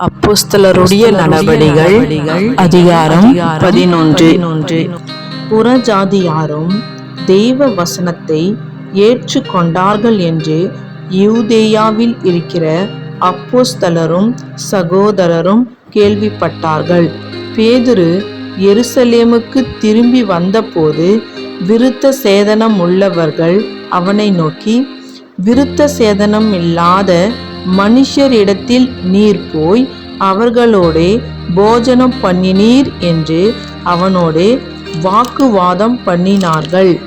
அப்போஸ்தலருடைய நடவடிகள் அதிகாரம் பதினொன்று. புறஜாதியாரும் தெய்வ வசனத்தை ஏற்றுக்கொண்டார்கள் என்று யூதேயாவில் இருக்கிற அப்போஸ்தலரும் சகோதரரும் கேள்விப்பட்டார்கள். பேதுரு எருசலேமுக்கு திரும்பி வந்தபோது விருத்த சேதனம் உள்ளவர்கள் அவனை நோக்கி விருத்த சேதனம் இல்லாத மனுஷரிடத்தில் நீர் போய் அவர்களோடே போஜனம் பண்ணினீர் என்று அவனோடே வாக்குவாதம் பண்ணினார்கள்.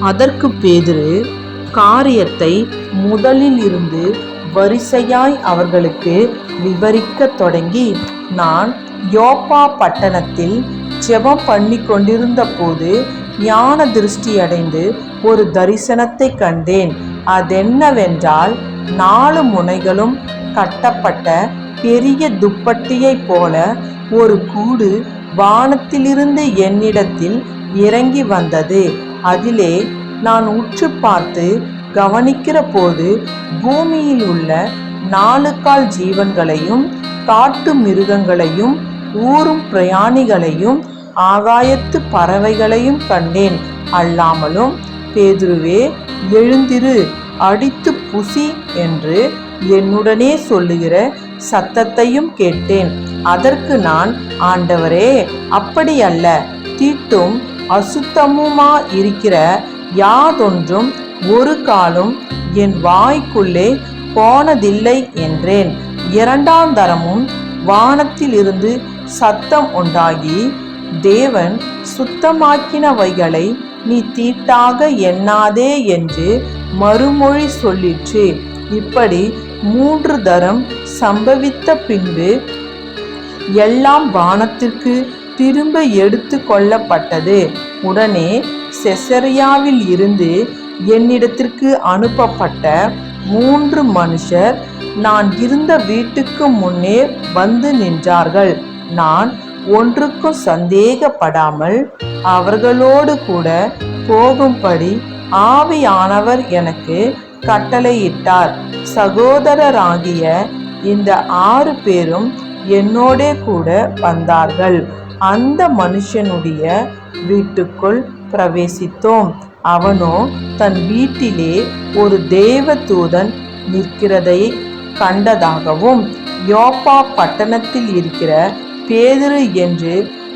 அதற்கு பேதுரு காரியத்தை முதலில் இருந்து வரிசையாய் அவர்களுக்கு விவரிக்கத் தொடங்கி நான் யோப்பா பட்டணத்தில் ஜெபம் பண்ணி கொண்டிருந்த போது ஞான திருஷ்டியடைந்து ஒரு தரிசனத்தை கண்டேன். அதென்னவென்றால் நாலு முனைகளும் கட்டப்பட்ட பெரிய துப்பட்டியைப் போல ஒரு கூடு வானத்திலிருந்து என்னிடத்தில் இறங்கி வந்தது. அதிலே நான் உற்று பார்த்து கவனிக்கிற போது பூமியில் உள்ள நாலு கால் ஜீவன்களையும் காட்டு மிருகங்களையும் ஊறும் பிரயாணிகளையும் ஆகாயத்து பறவைகளையும் கண்டேன். அல்லாமலும் பேதுருவே எழுந்திரு அடித்து புசி என்று என்னுடனே சொல்லுகிற சத்தத்தையும் கேட்டேன். அதற்கு நான் ஆண்டவரே அப்படி அல்ல தீட்டும் அசுத்தமுமா இருக்கிற யாதொன்றும் ஒரு காலும் என் வாய்க்குள்ளே போனதில்லை என்றேன். இரண்டாம் தரமும் வானத்திலிருந்து சத்தம் உண்டாகி தேவன் சுத்தமாக்கினவைகளை நீ தீட்டாக எண்ணாதே என்று மறுமொழி சொல்லிற்று. இப்படி மூன்று தரம் சம்பவித்த பின்பு எல்லாம் வானத்திற்கு திரும்ப எடுத்து கொள்ளப்பட்டது. உடனே செசரியாவில் இருந்து என்னிடத்திற்கு அனுப்பப்பட்ட மூன்று மனுஷர் நான் இருந்த வீட்டுக்கு முன்னே வந்து நின்றார்கள். நான் ஒன்றுக்கும் சந்தேகப்படாமல் அவர்களோடு கூட போகும்படி ஆவியானவர் எனக்கு கட்டளையிட்டார். சகோதரராகிய இந்த ஆறு பேரும் என்னோடே கூட வந்தார்கள். அந்த மனுஷனுடைய வீட்டுக்குள் பிரவேசித்தோம். அவனோ தன் வீட்டிலே ஒரு தேவதூதன் நிற்கிறதை கண்டதாகவும் யோப்பா பட்டணத்தில் இருக்கிற பேதுரு என்று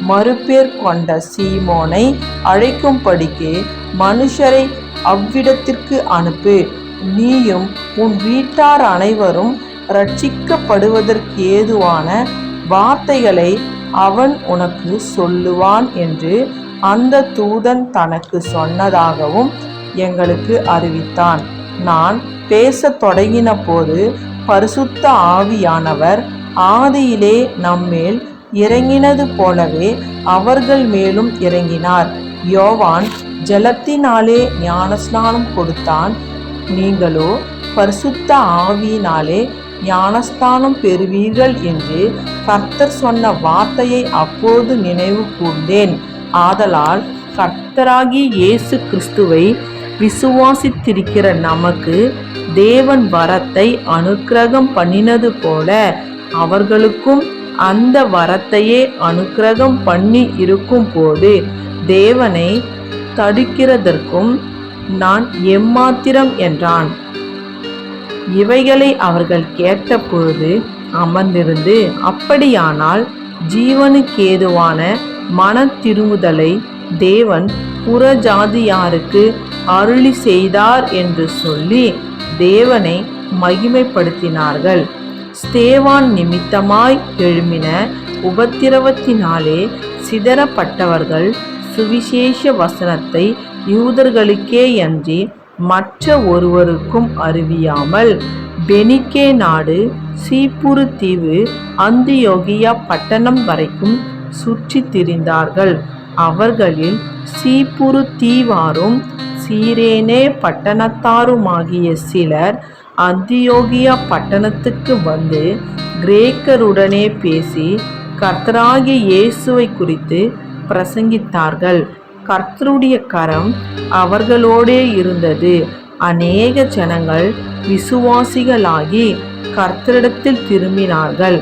மறுபேர் கொண்ட சீமோனை அழைக்கும்படிக்கு மனுஷரை அவ்விடத்திற்கு அனுப்பு. நீயும் உன் வீட்டார் அனைவரும் ரட்சிக்கப்படுவதற்கு ஏதுவான வார்த்தைகளை அவன் உனக்கு சொல்லுவான் என்று அந்த தூதன் தனக்கு சொன்னதாகவும் எங்களுக்கு அறிவித்தான். நான் பேசத் தொடங்கின போது பரிசுத்த ஆவியானவர் ஆதியிலே நம்மேல் இறங்கினது போலவே அவர்கள் மேலும் இறங்கினார். யோவான் ஜலத்தினாலே ஞானஸ்நானம் கொடுத்தான். நீங்களோ பரிசுத்த ஆவியினாலே ஞானஸ்தானம் பெறுவீர்கள் என்று கர்த்தர் சொன்ன வார்த்தையை அப்போது நினைவு கூர்ந்தேன். ஆதலால் கர்த்தராகி இயேசு கிறிஸ்துவை விசுவாசித்திருக்கிற நமக்கு தேவன் வரத்தை அனுக்கிரகம் பண்ணினது போல அவர்களுக்கும் அந்த வரத்தையே அனுக்கிரகம் பண்ணி இருக்கும் போது தேவனை தடுக்கிறதற்கும் நான் எம்மாத்திரம் என்றான். இவைகளை அவர்கள் கேட்டபொழுது அமர்ந்திருந்து அப்படியானால் ஜீவனுக்கேதுவான மன திருமுதலை தேவன் புறஜாதியாருக்கு அருளி செய்தார் என்று சொல்லி தேவனை மகிமைப்படுத்தினார்கள். ஸ்தேவான் நிமித்தமாய் எழுமின உபத்திரவத்தினாலே சிதறப்பட்டவர்கள் சுவிசேஷ வசனத்தை யூதர்களுக்கே அன்றி மற்ற ஒருவருக்கும் அறிவியாமல் பெனிக்கே நாடு சீப்புரு தீவு அந்தியோகியா பட்டணம் வரைக்கும் சுற்றி திரிந்தார்கள். அவர்களில் சீப்புரு தீவாரும் சீரேனே பட்டணத்தாருமாகிய சிலர் அந்தியோகியா பட்டணத்துக்கு வந்து கிரேக்கருடனே பேசி கர்த்தராகிய இயேசுவை குறித்து பிரசங்கித்தார்கள். கர்த்தருடைய கரம் அவர்களோடே இருந்தது. அநேக ஜனங்கள் விசுவாசிகளாகி கர்த்தரிடத்தில் திரும்பினார்கள்.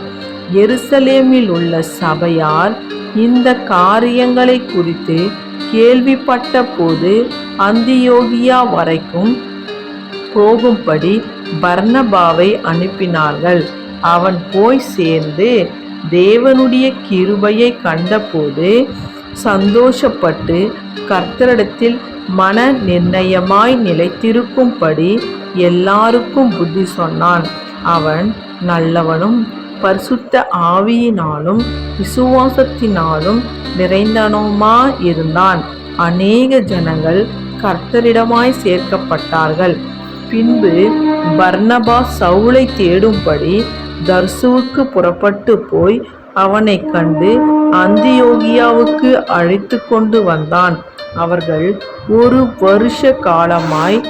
எருசலேமில் உள்ள சபையார் இந்த காரியங்களை குறித்து கேள்விப்பட்ட போது அந்தியோகியா வரைக்கும் போகும்படி பர்ணபாவை அனுப்பினார்கள். அவன் போய் சேர்ந்து தேவனுடைய கிருபையை கண்டபோது சந்தோஷப்பட்டு கர்த்தரிடத்தில் மன நிர்ணயமாய் நிலைத்திருக்கும்படி எல்லாருக்கும் புத்தி சொன்னான். அவன் நல்லவனும் பரிசுத்த ஆவியினாலும் விசுவாசத்தினாலும் நிறைந்தனுமா இருந்தான். அநேக ஜனங்கள் கர்த்தரிடமாய் சேர்க்கப்பட்டார்கள். பின்பு பர்னபா சவுலை தேடும்படி தர்சுவுக்கு புறப்பட்டு போய் அவனைக் கண்டு அந்தியோகியாவுக்கு அழைத்து கொண்டு வந்தான். அவர்கள் ஒரு வருஷ காலமாய்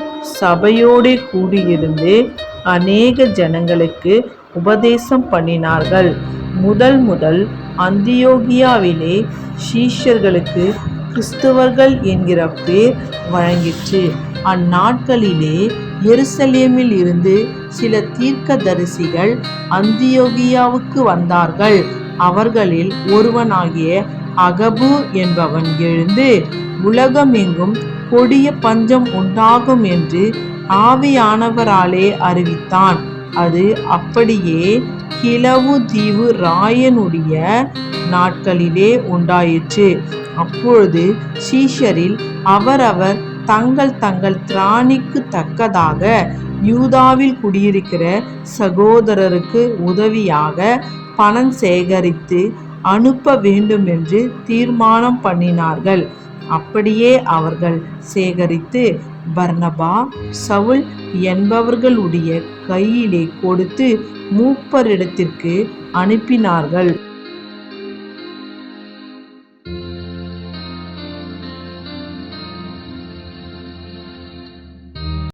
சபையோடே கூடியிருந்து அநேக ஜனங்களுக்கு உபதேசம் பண்ணினார்கள். முதல் முதல் அந்தியோகியாவிலே சீஷர்களுக்கு கிறிஸ்தவர்கள் என்கிற பேர் வழங்கிற்று. அந்நாட்களிலே எருசலேமில் இருந்து சில தீர்க்க தரிசிகள் அந்தியோகியாவுக்கு வந்தார்கள். அவர்களில் ஒருவனாகிய அகபு என்பவன் எழுந்து உலகமெங்கும் கொடிய பஞ்சம் உண்டாகும் என்று ஆவியானவராலே அறிவித்தான். அது அப்படியே கிழவு தீவு ராயனுடைய நாட்களிலே உண்டாயிற்று. அப்பொழுது சீஷரில் அவரவர் தங்கள் தங்கள் திராணிக்கு தக்கதாக யூதாவில் குடியிருக்கிற சகோதரருக்கு உதவியாக பணம் சேகரித்து அனுப்ப வேண்டுமென்று தீர்மானம் பண்ணினார்கள். அப்படியே அவர்கள் சேகரித்து பர்னபா சவுல் என்பவர்களுடைய கையிலே கொடுத்து மூப்பரிடத்திற்கு அனுப்பினார்கள்.